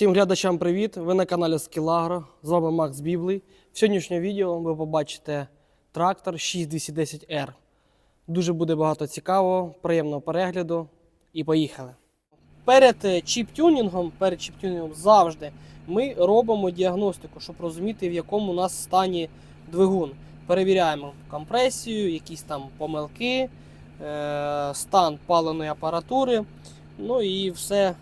Всім глядачам привіт! Ви на каналі Скілагро. З вами Макс Біблий. В сьогоднішньому відео ви побачите трактор 6210R. Дуже буде багато цікавого, приємного перегляду. І поїхали. Перед е, чіп-тюнінгом, перед чіп-тюнінгом завжди ми робимо діагностику, щоб розуміти, в якому у нас стані двигун. Перевіряємо компресію, якісь там помилки, е, стан паленої апаратури, ну і все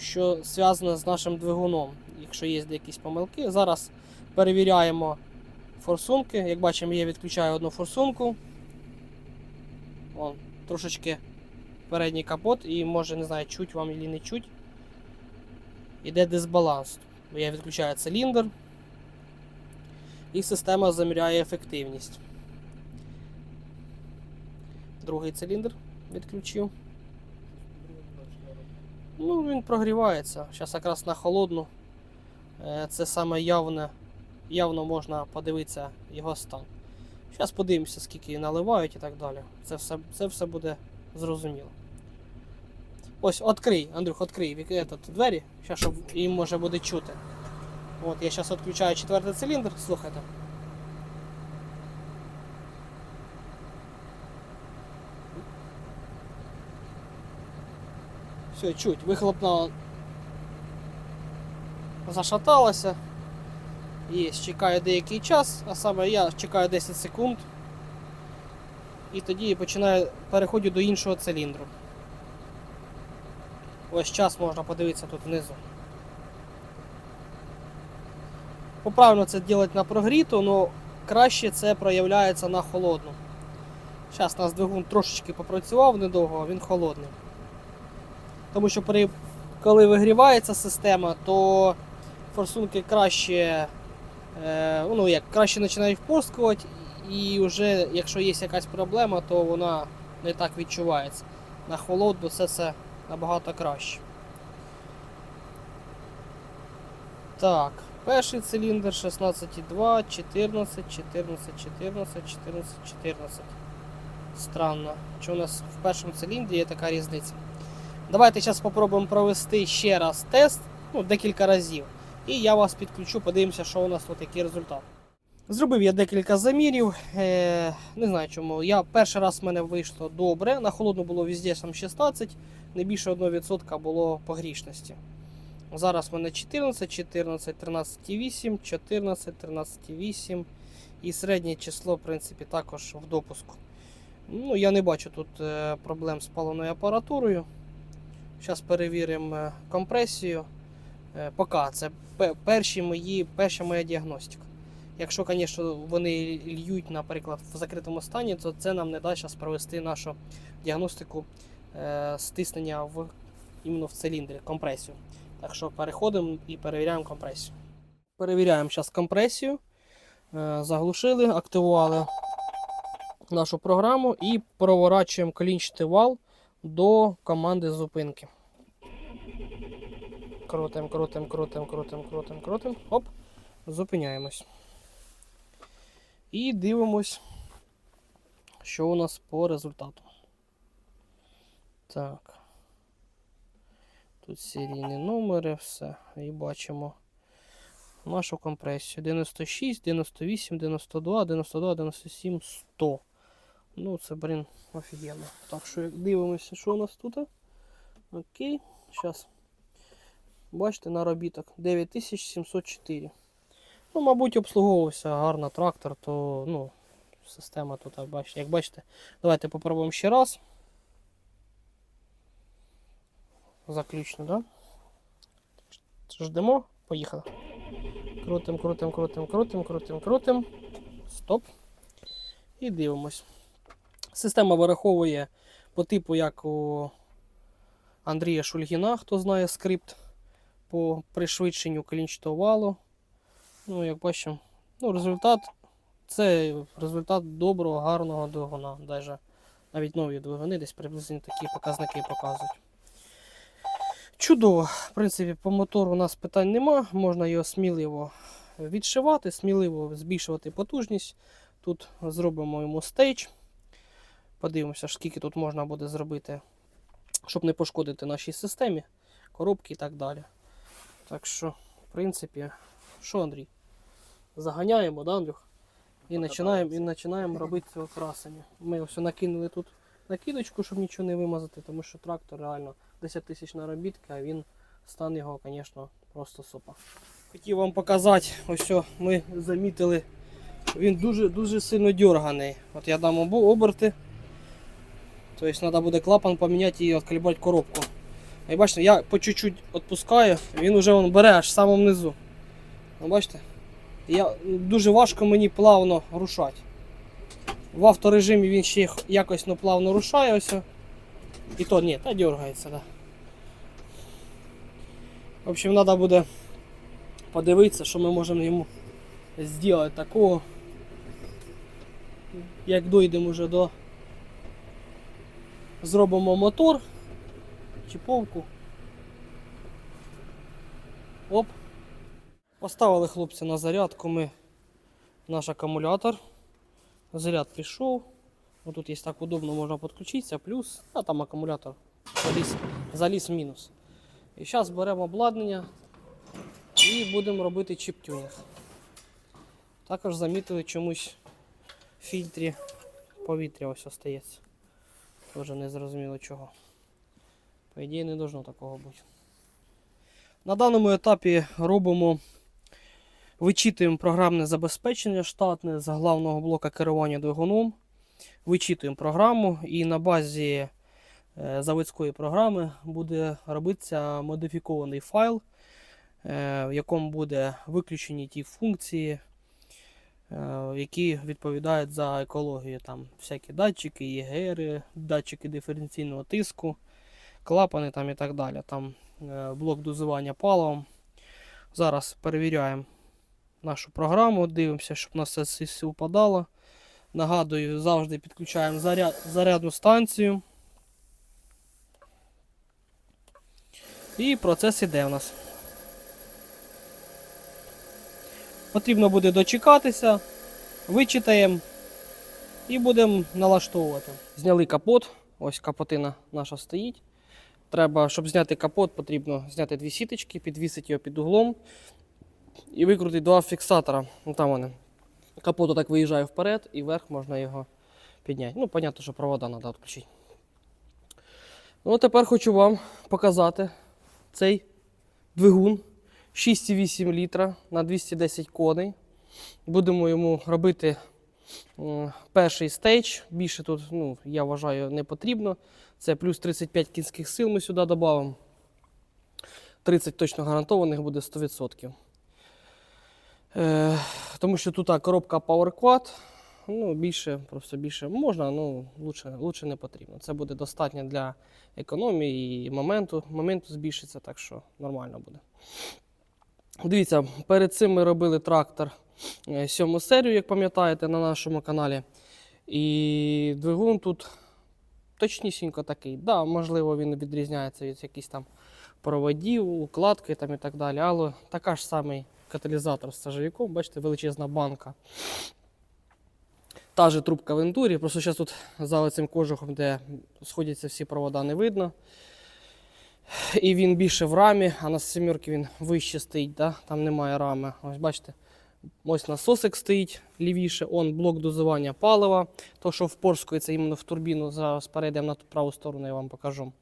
що зв'язане з нашим двигуном. Якщо є якісь помилки, зараз перевіряємо форсунки. Як бачимо, я відключаю одну форсунку. Вон, трошечки передній капот і може не знаю, чуть вам чи не чуть. Іде дисбаланс. Я відключаю циліндр. І система заміряє ефективність. Другий циліндр відключив. Ну, він прогрівається. Зараз якраз на холодну. Е, Це саме явне, явно можна подивитися його стан. Зараз подивимося, скільки наливають і так далі. Це все, це все буде зрозуміло. Ось, відкрий, Андрюх, відкрий двері, щоб їм може буде чути. От, я зараз відключаю четвертий циліндр, слухайте. Все, чуть, вихлопна зашаталася. Є, чекає деякий час, а саме я чекаю 10 секунд. І тоді починаю переходжу до іншого циліндру. Ось час можна подивитися тут внизу. Поправильно це робити на прогріту, але краще це проявляється на холодну. Зараз у нас двигун трошечки попрацював недовго, він холодний. Тому що при, коли вигрівається система, то форсунки краще, е, ну, як, краще починають впорскувати, і вже якщо є якась проблема, то вона не так відчувається. На холодну це все набагато краще. Так, перший циліндр 16,2, 14, 14, 14, 14, 14. Странно, що у нас в першому циліндрі є така різниця. Давайте зараз спробуємо провести ще раз тест, ну, декілька разів. І я вас підключу, подивимося, що у нас тут який результат. Зробив я декілька замірів. Е, не знаю чому. Я перший раз в мене вийшло добре. На холодну було везде 16, не більше 1% було погрішності. Зараз в мене 14, 14, 13,8, 14, 13,8 і середнє число, в принципі, також в допуску. Ну, я не бачу тут е, проблем з паливною апаратурою. Зараз перевіримо е, компресію. Е, Поки це перші мої, перша моя діагностика. Якщо, звісно, вони льють, наприклад, в закритому стані, то це нам не дасть провести нашу діагностику е, стиснення в, іменно в циліндрі, компресію. Так що переходимо і перевіряємо компресію. Перевіряємо зараз компресію. Заглушили, активували нашу програму і проворачуємо клінчатий вал до команди зупинки. Крутим, крутим, крутим, крутим, крутим, крутим. Оп, зупиняємось. І дивимось, що у нас по результату. Так. Тут серійні номери, все. І бачимо нашу компресію. 96, 98, 92, 92, 97, 100. Ну, це, блін, офігенно. Так що дивимося, що у нас тут. Окей, зараз. Бачите, наробіток 9704. Ну, мабуть, обслуговувався гарно трактор, то ну, система тут, бачите, як бачите, давайте попробуємо ще раз. Заключно, да? Ждемо, поїхали. Крутим, крутим, крутим, крутим, крутим, крутим. Стоп. І дивимось. Система вираховує по типу, як у Андрія Шульгіна, хто знає скрипт по пришвидшенню клінчатого валу. Ну, як бачимо, ну, результат це результат доброго, гарного двигуна. Даже навіть нові двигуни десь приблизно такі показники показують. Чудово. В принципі, по мотору у нас питань нема. Можна його сміливо відшивати, сміливо збільшувати потужність. Тут зробимо йому стейдж. Подивимося, скільки тут можна буде зробити, щоб не пошкодити нашій системі, коробки і так далі. Так що, в принципі, що, Андрій? Заганяємо, да, Андрюх? І починаємо, і починаємо робити це окрасення. Ми ось накинули тут накидочку, щоб нічого не вимазати, тому що трактор реально 10 тисяч наробітки, а він стан його, звісно, просто супа. Хотів вам показати, ось що ми замітили, він дуже-дуже сильно дерганий. От я дам оберти. Тобто треба буде клапан поміняти і відкалібрувати коробку. І бачите, я по чуть-чуть відпускаю, він вже вон бере аж в самому низу. Ну, бачите? Я, дуже важко мені плавно рушати. В авторежимі він ще якось ну, плавно рушає ось. І то ні, та дергається, да. В общем, треба буде подивитися, що ми можемо йому зробити такого. Як дійдемо вже до. Зробимо мотор, чіповку. Оп. Поставили хлопці на зарядку ми наш акумулятор. Заряд пішов. Тут є так удобно, можна підключитися, плюс, а там акумулятор заліз, заліз мінус. І зараз беремо обладнання і будемо робити чіптюнінг. Також замітили чомусь в фільтрі повітря ось остається. Тоже не зрозуміло чого. По ідеї не должно такого бути. На даному етапі робимо, вичитуємо програмне забезпечення штатне з головного блока керування двигуном. Вичитуємо програму і на базі е, заводської програми буде робитися модифікований файл, е, в якому буде виключені ті функції, які відповідають за екологію. Там всякі датчики, ЄГР, датчики диференційного тиску, клапани там і так далі. Там е, блок дозування паливом. Зараз перевіряємо нашу програму, дивимося, щоб у нас все співпадало. Нагадую, завжди підключаємо заряд, зарядну станцію. І процес іде у нас. Потрібно буде дочекатися, вичитаємо і будемо налаштовувати. Зняли капот, ось капотина наша стоїть. Треба, щоб зняти капот, потрібно зняти дві сіточки, підвісити його під углом і викрутити два фіксатора. Ну, там вони. Капот так виїжджає вперед і вверх можна його підняти. Ну, понятно, що провода треба відключити. Ну, тепер хочу вам показати цей двигун 6,8 літра на 210 коней. Будемо йому робити перший стейдж. Більше тут, ну, я вважаю, не потрібно. Це плюс 35 кінських сил ми сюди додамо. 30 точно гарантованих буде 100%. Е, тому що тут а, коробка Power Quad. Ну, більше, просто більше можна, ну лучше, лучше не потрібно. Це буде достатньо для економії і моменту. Моменту збільшиться, так що нормально буде. Дивіться, перед цим ми робили трактор е, сьому серію, як пам'ятаєте, на нашому каналі. І двигун тут точнісінько такий. Да, можливо, він відрізняється від якихось там проводів, укладки там і так далі. Але така ж самий каталізатор з сажовиком, бачите, величезна банка. Та же трубка вентурі, просто зараз тут за цим кожухом, де сходяться всі провода, не видно. І він більше в рамі, а на сімерки він вище стоїть, да? там немає рами. Ось бачите, ось насосик стоїть лівіше, он блок дозування палива. То, що впорскується іменно в турбіну, зараз перейдемо на праву сторону, я вам покажу.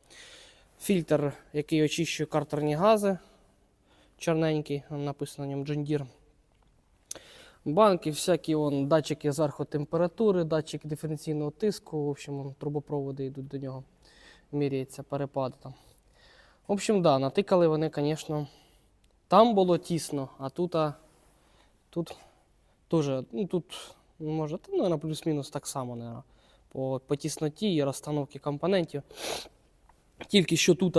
Фільтр, який очищує картерні гази. Чорненький, написано на ньому Deere. Банки, всякі вон, датчики зверху температури, датчики диференційного тиску. В общем, трубопроводи йдуть до нього. Міряється перепади там. В общем, да, натикали вони, звісно. Там було тісно, а тут, а, тут теж, ну тут, може, та, ну, плюс-мінус так само, наверное, по, по тісноті і розстановці компонентів. Тільки що тут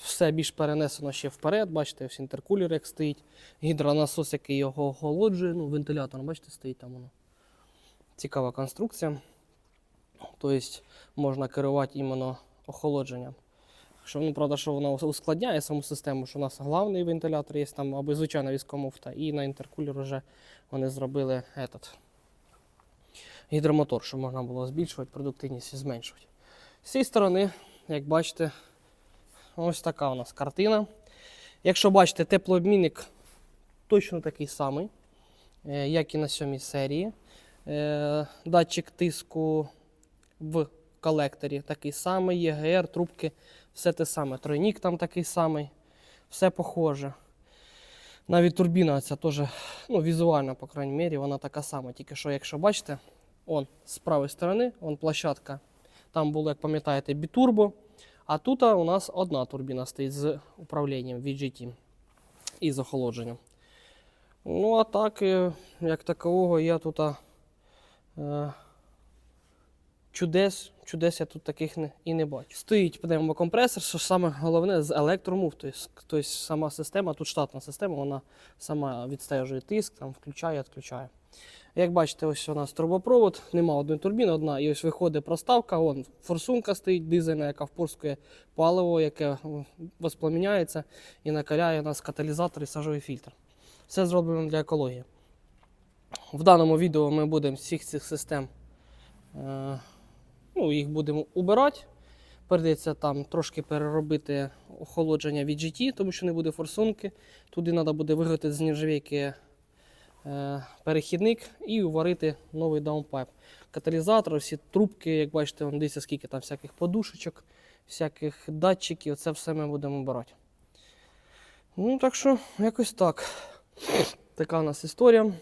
все більш перенесено ще вперед, бачите, ось інтеркулер як стоїть, гідронасос, який його охолоджує, ну, вентилятор, бачите, стоїть там воно. Цікава конструкція. Тобто можна керувати іменно охолодженням. Що, ну, правда, що воно ускладняє саму систему, що у нас головний вентилятор є там, або звичайна військомуфта, і на інтеркулер вже вони зробили этот, гідромотор, щоб можна було збільшувати продуктивність і зменшувати. З цієї сторони, як бачите, ось така у нас картина. Якщо бачите, теплообмінник точно такий самий, е, як і на сьомій серії. Е, Датчик тиску в колекторі такий самий, ЄГР, трубки, все те саме. Тройнік там такий самий, все похоже. Навіть турбіна ця теж, ну, візуально, по крайній мірі, вона така сама. Тільки що, якщо бачите, он з правої сторони, он площадка. Там було, як пам'ятаєте, бітурбо. А тут у нас одна турбіна стоїть з управлінням VGT і з охолодженням. Ну, а так, е, як такового, я тут е, чудес, чудес я тут таких не, і не бачу. Стоїть пневмокомпресор, що саме головне з електромув. Тобто сама система, тут штатна система, вона сама відстежує тиск, там, включає, відключає. Як бачите, ось у нас трубопровод, нема одної турбіни, одна, і ось виходить проставка, вон форсунка стоїть дизельна, яка впорскує паливо, яке воспламіняється і накаляє у нас каталізатор і сажовий фільтр. Все зроблено для екології. В даному відео ми будемо з всіх цих систем, е, ну, їх будемо убирати. Придеться там трошки переробити охолодження від GT, тому що не буде форсунки. Туди треба буде виграти з нержавійки е, перехідник і уварити новий даунпайп. Каталізатор, всі трубки, як бачите, вон дивіться, скільки там всяких подушечок, всяких датчиків, це все ми будемо обирати. Ну, так що, якось так. Така у нас історія.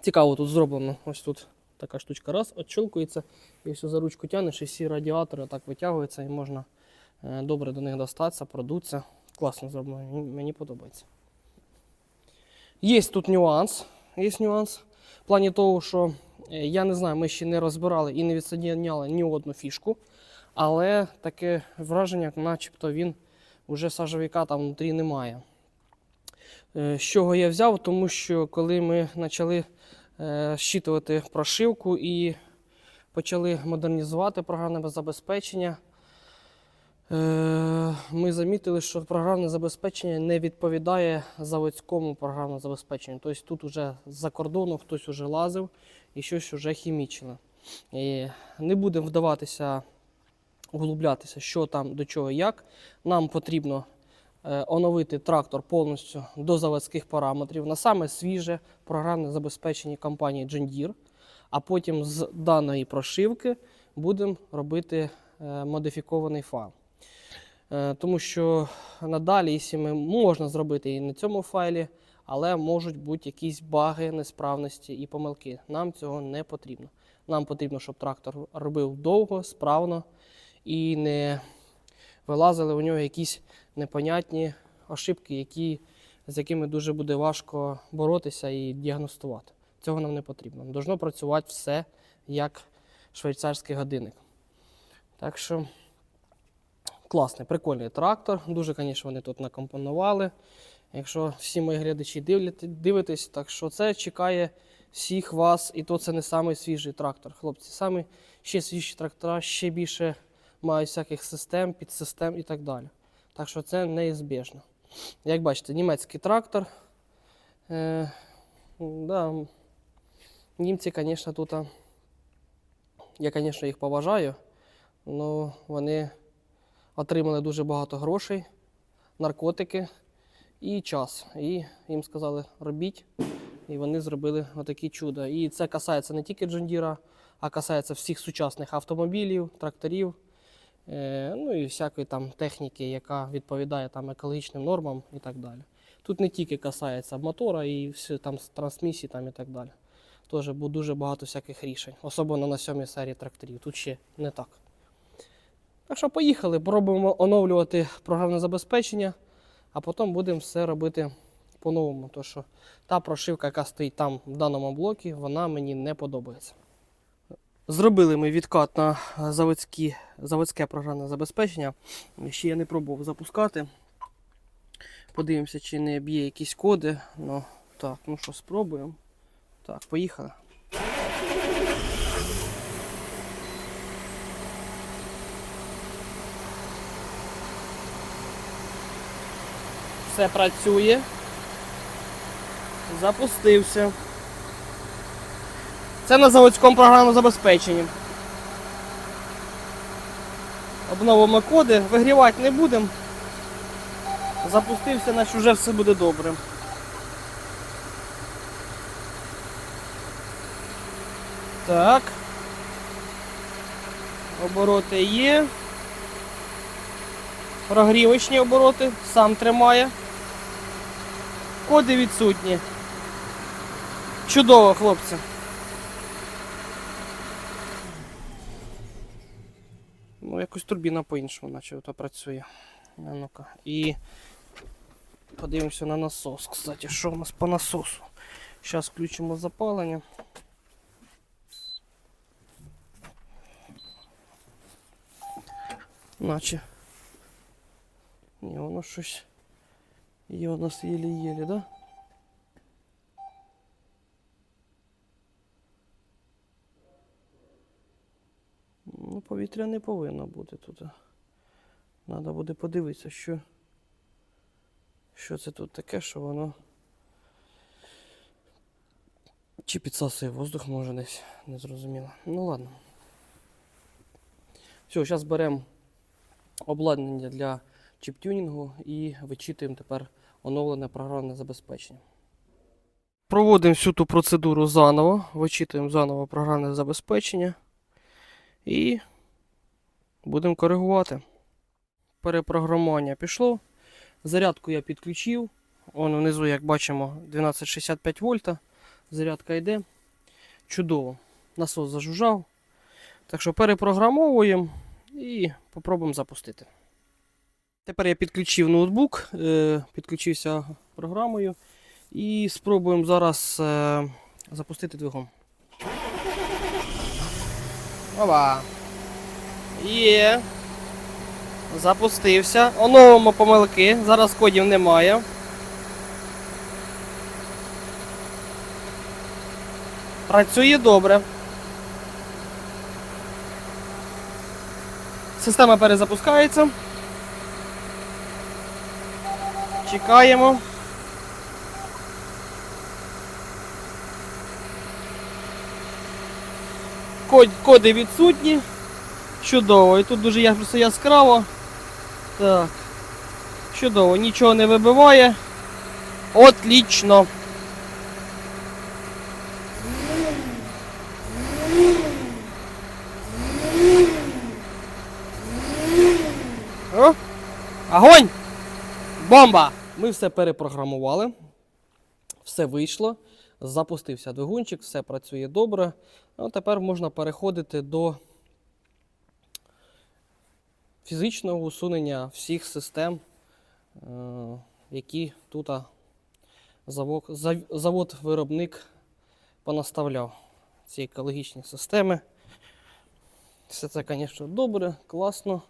Цікаво тут зроблено. Ось тут така штучка раз, отчилкується, і все за ручку тягнеш, і всі радіатори так витягуються, і можна е, добре до них достатися, продуться. Класно зроблено, мені- подобається. Є тут нюанс. Є нюанс. В плані того, що е, я не знаю, ми ще не розбирали і не відсоединяли ні одну фішку, але таке враження, начебто він вже сажовика там внутрі немає. Е, З чого я взяв? Тому що коли ми почали щитувати прошивку і почали модернізувати програмне забезпечення, е, ми замітили, що програмне забезпечення не відповідає заводському програмному забезпеченню. Тобто тут вже з-за кордону хтось вже лазив і щось вже хімічило. І не будемо вдаватися, углублятися, що там, до чого, як. Нам потрібно е, оновити трактор повністю до заводських параметрів на саме свіже програмне забезпечення компанії John Deere, а потім з даної прошивки будемо робити е, модифікований файл. Е, Тому що надалі, якщо можна зробити і на цьому файлі, але можуть бути якісь баги, несправності і помилки. Нам цього не потрібно. Нам потрібно, щоб трактор робив довго, справно і не вилазили у нього якісь непонятні ошибки, які, з якими дуже буде важко боротися і діагностувати. Цього нам не потрібно. Должно працювати все як швейцарський годинник. Так що класний, прикольний трактор. Дуже, звісно, вони тут накомпонували. Якщо всі мої глядачі дивитесь, так що це чекає всіх вас, і то це не самий свіжий трактор. Хлопці, самі ще свіжі трактора, ще більше мають всяких систем, підсистем і так далі. Так що це неізбіжно. Як бачите, німецький трактор. Е, да, німці, звісно, тут. Я, звісно, їх поважаю, але вони отримали дуже багато грошей, наркотики і час. І їм сказали, робіть. І вони зробили отакі чуда. І це касається не тільки Джондіра, а касається всіх сучасних автомобілів, тракторів, ну і всякої там техніки, яка відповідає там екологічним нормам і так далі. Тут не тільки касається мотора і все там трансмісії там і так далі. Теж бу- дуже багато всяких рішень, особливо на сьомій серії тракторів. Тут ще не так. Так що поїхали, пробуємо оновлювати програмне забезпечення, а потім будемо все робити по-новому. Тому що та прошивка, яка стоїть там в даному блокі, вона мені не подобається. Зробили ми відкат на е, заводські, заводське програмне забезпечення. Ще я не пробував запускати. Подивимося, чи не б'є якісь коди. Ну, так, ну що, спробуємо. Так, поїхали. Все працює. Запустився. Це на заводському програмному забезпеченні. Обновимо коди, вигрівати не будемо. запустився, значить вже все буде добре. Так. Обороти є. Прогрівочні обороти, сам тримає. Коди відсутні. Чудово, хлопці. Ну, якось турбіна по-іншому, наче ото працює. Ну-ка. І подивимося на насос. Кстати, що у нас по насосу? Зараз включимо запалення. Наче. Ні, воно щось. Є у нас єлі-єлі, да? Ну, повітря не повинно бути тут. Треба буде подивитися, що, що це тут таке, що воно. Чи підсасує воздух, може десь, не зрозуміло. Ну ладно. Все, зараз беремо обладнання для чіптюнінгу і вичитуємо тепер оновлене програмне забезпечення. Проводимо всю ту процедуру заново, вичитуємо заново програмне забезпечення і будемо коригувати. Перепрограмування пішло. Зарядку я підключив. Вон внизу, як бачимо, 1265 вольта. Зарядка йде. Чудово. Насос зажужжав. Так що перепрограмовуємо і попробуємо запустити. Тепер я підключив ноутбук, е, підключився програмою і спробуємо зараз е, запустити двигун. Опа. Є. Запустився. Оновимо помилки. Зараз кодів немає. Працює добре. Система перезапускається. Чекаємо. Код, коди відсутні. Чудово. І тут дуже я- все яскраво. Так. Чудово, нічого не вибиває. Отлично. О, огонь! Бомба! Ми все перепрограмували. Все вийшло. Запустився двигунчик, все працює добре. Ну, тепер можна переходити до фізичного усунення всіх систем, е, які тут завод, зав- завод-виробник понаставляв. Ці екологічні системи. Все це, звісно, добре, класно,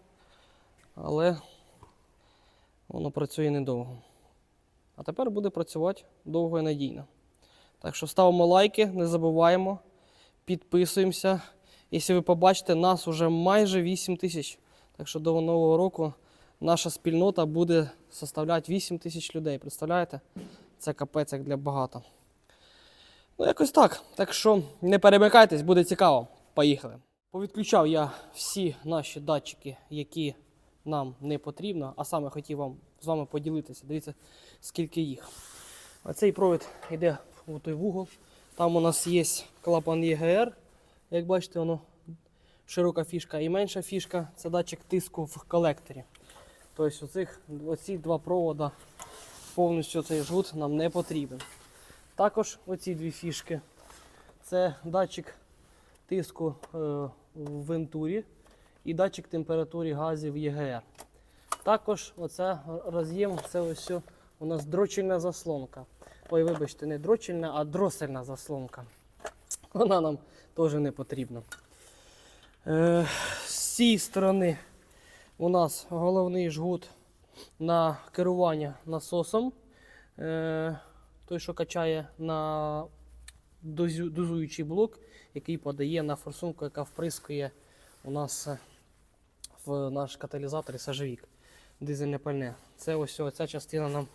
але воно працює недовго. А тепер буде працювати довго і надійно. Так що ставимо лайки, не забуваємо, підписуємося. Якщо ви побачите, нас вже майже 8 тисяч. Так що до нового року наша спільнота буде составляти 8 тисяч людей. Представляєте? Це капець як для багато. Ну, якось так. Так що не перемикайтесь, буде цікаво. Поїхали. Повідключав я всі наші датчики, які нам не потрібно, а саме хотів вам з вами поділитися. Дивіться, скільки їх. А цей провід йде в той вугол. Там у нас є клапан ЄГР. Як бачите, воно широка фішка і менша фішка це датчик тиску в колекторі. Тобто оцих, оці два провода повністю цей жгут нам не потрібен. Також оці дві фішки це датчик тиску е, в вентурі і датчик температури газів ЄГР. Також оце роз'єм, це ось у нас дрочильна заслонка. Ой, вибачте, не дрочильна, а дросельна заслонка. Вона нам теж не потрібна. Е, з цієї сторони у нас головний жгут на керування насосом. Е, той, що качає на дозуючий блок, який подає на форсунку, яка вприскує у нас е, в наш каталізатор і сажовік. Дизельне пальне. Це ось ця частина нам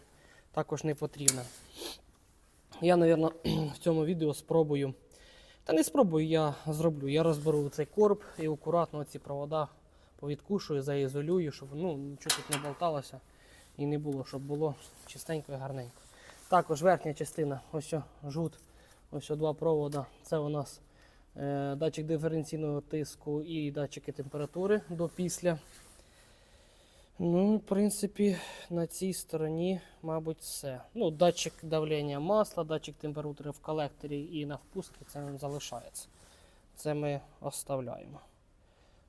також не потрібна. Я, мабуть, в цьому відео спробую. Та не спробую, я зроблю. Я розберу цей короб і акуратно ці провода повідкушую, заізолюю, щоб ну, нічого тут не болталося. і не було, щоб було чистенько і гарненько. Також верхня частина, ось о, жгут, ось два провода. Це у нас е, датчик диференційного тиску і датчики температури до після. Ну, в принципі, на цій стороні, мабуть, все. Ну, датчик давлення масла, датчик температури в колекторі і на впуску це залишається. Це ми оставляємо.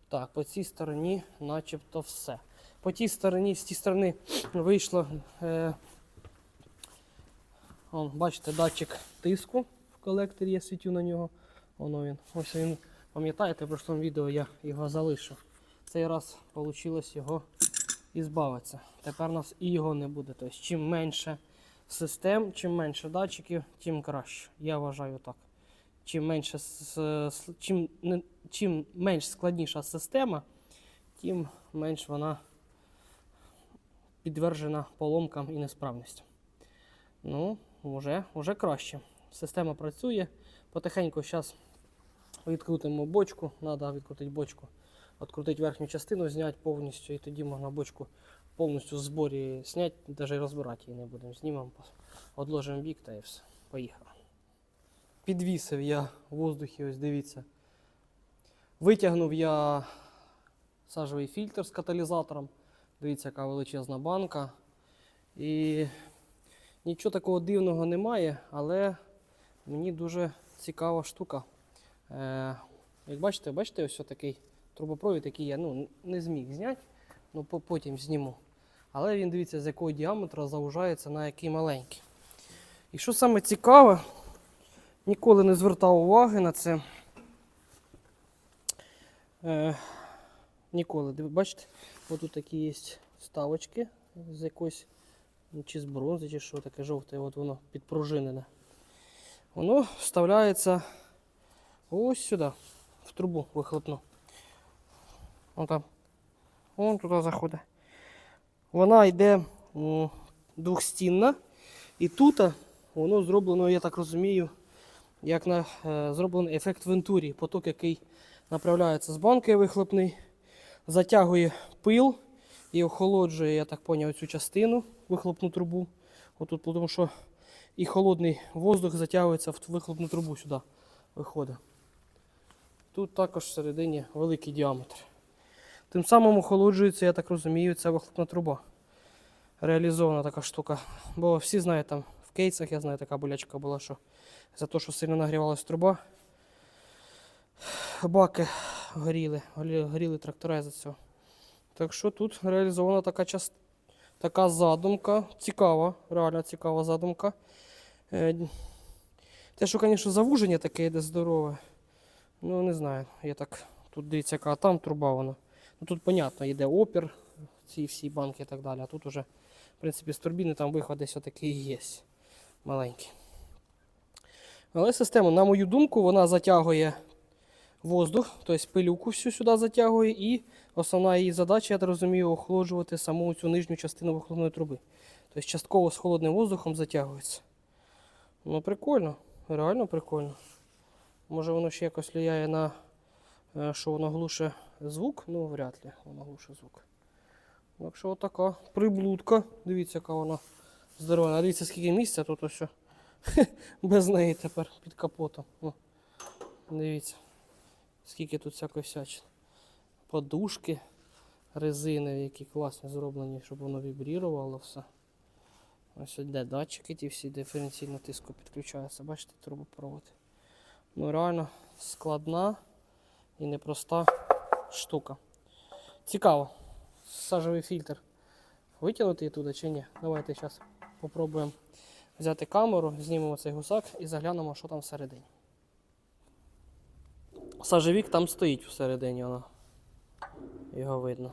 Так, по цій стороні начебто все. По тій стороні, з тій сторони вийшло, е, он, бачите, датчик тиску в колекторі, я світю на нього. Воно він. Ось він, пам'ятаєте, в прошлому відео я його залишив. Цей раз вийшло його і збавитися. Тепер у нас і його не буде. Тобто, чим менше систем, чим менше датчиків, тим краще. Я вважаю так. Чим менше чим, чим менш складніша система, тим менш вона підтверджена поломкам і несправностям. Ну, вже, вже краще. Система працює. Потихеньку зараз відкрутимо бочку. Треба відкрутити бочку, відкрутити верхню частину, зняти повністю, і тоді можна бочку повністю в зборі зняти, навіть розбирати її не будемо. Знімемо, відложимо бік та і все. Поїхали. Підвісив я в воздухі, ось дивіться. Витягнув я сажовий фільтр з каталізатором. Дивіться, яка величезна банка. І нічого такого дивного немає, але мені дуже цікава штука. Е, як бачите, бачите, ось такий трубопровід, який я ну, не зміг зняти, ну потім зніму. Але він дивіться, з якого діаметра заужається на який маленький. І що саме цікаве, ніколи не звертав уваги на це. Е, ніколи. Бачите, отут такі є вставочки з якоїсь ну, чи з бронзи, чи що таке жовте, от воно підпружинене. Воно вставляється ось сюди, в трубу вихлопну. Вон там. Вон туди заходить. Вона йде двохстінна. І тут воно зроблено, я так розумію, як на, е, зроблений ефект Вентурі. Поток, який направляється з банки вихлопний, затягує пил і охолоджує, я так зрозумів, цю частину, вихлопну трубу. Отут, тому що і холодний воздух затягується в вихлопну трубу сюди виходить. Тут також всередині великий діаметр. Тим самим охолоджується, я так розумію, ця вихлопна труба. Реалізована така штука. Бо всі знають там в кейсах, я знаю, така болячка була, що за те, що сильно нагрівалась труба, баки горіли, горіли, горіли трактора за цього. Так що тут реалізована така част... така задумка. Цікава, реально цікава задумка. Е, Те, що, звісно, завуження таке йде здорове. Ну, не знаю. Я так. Тут дивіться, яка там труба вона. Ну, тут, понятно, йде опір, ці всі банки і так далі. А тут уже, в принципі, з турбіни там виход десь отакий є. Маленький. Але система, на мою думку, вона затягує воздух, тобто пилюку всю сюди затягує, і основна її задача, я так розумію, охолоджувати саму цю нижню частину вихлопної труби. Тобто частково з холодним воздухом затягується. Ну, прикольно, реально прикольно. Може воно ще якось впливає на що воно глуше звук? Ну, вряд ли воно глуше звук. Так що отака приблудка. Дивіться, яка вона здорова. Дивіться, скільки місця тут ось. Без неї тепер під капотом. О, дивіться. Скільки тут всякої всячини. Подушки резинові, які класно зроблені, щоб воно вібрірувало все. Ось де датчики ті всі диференційно тиску підключаються. Бачите, трубопровод. Ну реально складна і непроста штука. Цікаво. Сажовий фільтр. Витягнути туди чи ні? Давайте зараз попробуємо взяти камеру, знімемо цей гусак і заглянемо, що там всередині. Сажевік там стоїть всередині, воно. Його видно.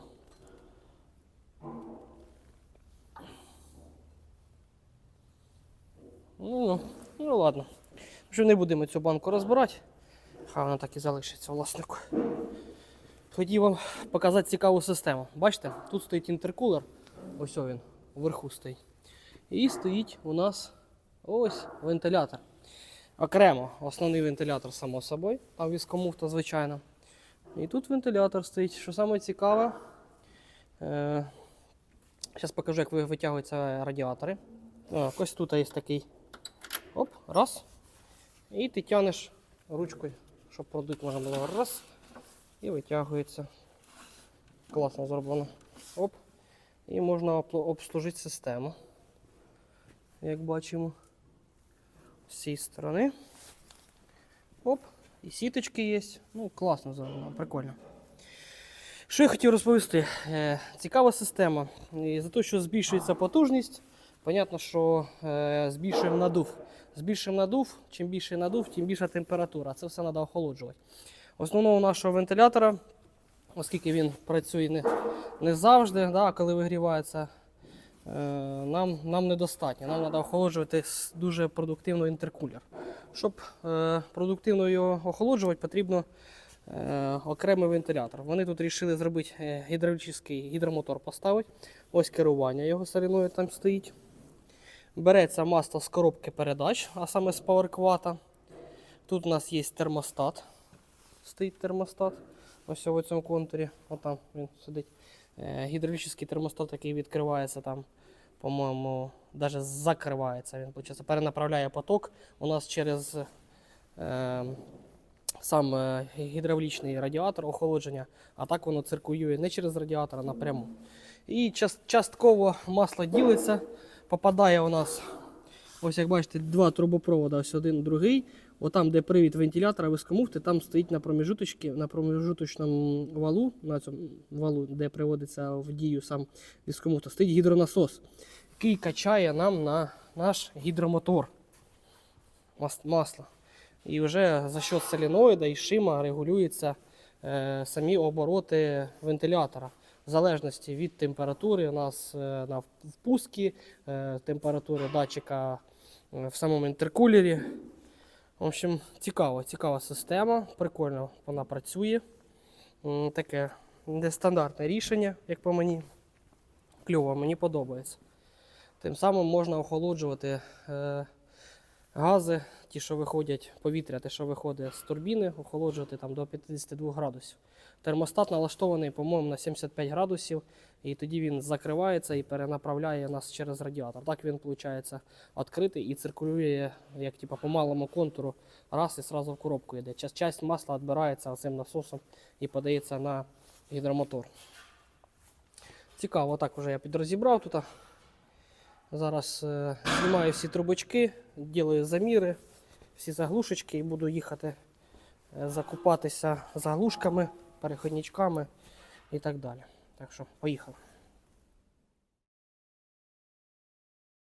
Ну, ну, ну ладно. Вже не будемо цю банку розбирати. Хай вона так і залишиться власнику. Хотів вам показати цікаву систему. Бачите, тут стоїть інтеркулер. Ось він, вверху стоїть. І стоїть у нас ось вентилятор. Окремо, основний вентилятор, само собою, там віскомуфта, звичайно. І тут вентилятор стоїть. Що саме цікаве, е, Зараз покажу, як витягуються радіатори. Ось тут є такий. Оп, раз. І ти тянеш ручкою, щоб продуть можна було раз. І витягується. Класно зроблено. Оп. І можна обслужити систему. Як бачимо. З цієї сторони. Оп. І сіточки є. Ну, класно зроблено, прикольно. Що я хотів розповісти? Е, цікава система. І за те, що збільшується потужність, понятно, що е, збільшуємо надув. Збільшуємо надув, чим більше надув, тим більша температура. Це все треба охолоджувати. Основного нашого вентилятора, оскільки він працює не, не завжди, да, коли вигрівається, е, нам, нам недостатньо. Нам треба охолоджувати дуже продуктивно інтеркулер. Щоб е, продуктивно його охолоджувати, потрібно е, окремий вентилятор. Вони тут вирішили зробити е, гідравлічний гідромотор поставити. Ось керування його соріною там стоїть. Береться масло з коробки передач, а саме з паверквата. Тут у нас є термостат. Стоїть термостат. Ось в цьому контурі. Отам він сидить. Е, Гідравлічний термостат, який відкривається там, по-моєму, навіть закривається. Він виходить, перенаправляє поток у нас через е, сам е, гідравлічний радіатор охолодження, а так воно циркулює не через радіатор, а напряму. І час- частково масло ділиться, попадає у нас, ось як бачите, два трубопровода, ось один, другий. Отам, де привід вентилятора вискомуфти, там стоїть на промежуточці, на промежуточному валу, на цьому валу, де приводиться в дію сам вискомуфта, стоїть гідронасос, який качає нам на наш гідромотор мас- масло. І вже за счет соленоїда і шима регулюються е, самі обороти вентилятора. В залежності від температури у нас е, на впускі, е, температури датчика е, в самому інтеркулері. В общем, цікава, цікава система, прикольно вона працює. Таке нестандартне рішення, як по мені. Кльово, мені подобається. Тим самим можна охолоджувати гази, ті, що виходять, повітря, те, що виходить з турбіни, охолоджувати там до 52 градусів. Термостат налаштований, по-моєму, на 75 градусів, і тоді він закривається і перенаправляє нас через радіатор. Так він, виходить, відкритий і циркулює, як типу, по малому контуру, раз і одразу в коробку йде. Час- Часть масла відбирається цим насосом і подається на гідромотор. Цікаво, так вже я підрозібрав тут. Зараз е, знімаю всі трубочки, ділаю заміри, всі заглушечки і буду їхати е, закупатися заглушками, переходничками і так далі. Так що, поїхали.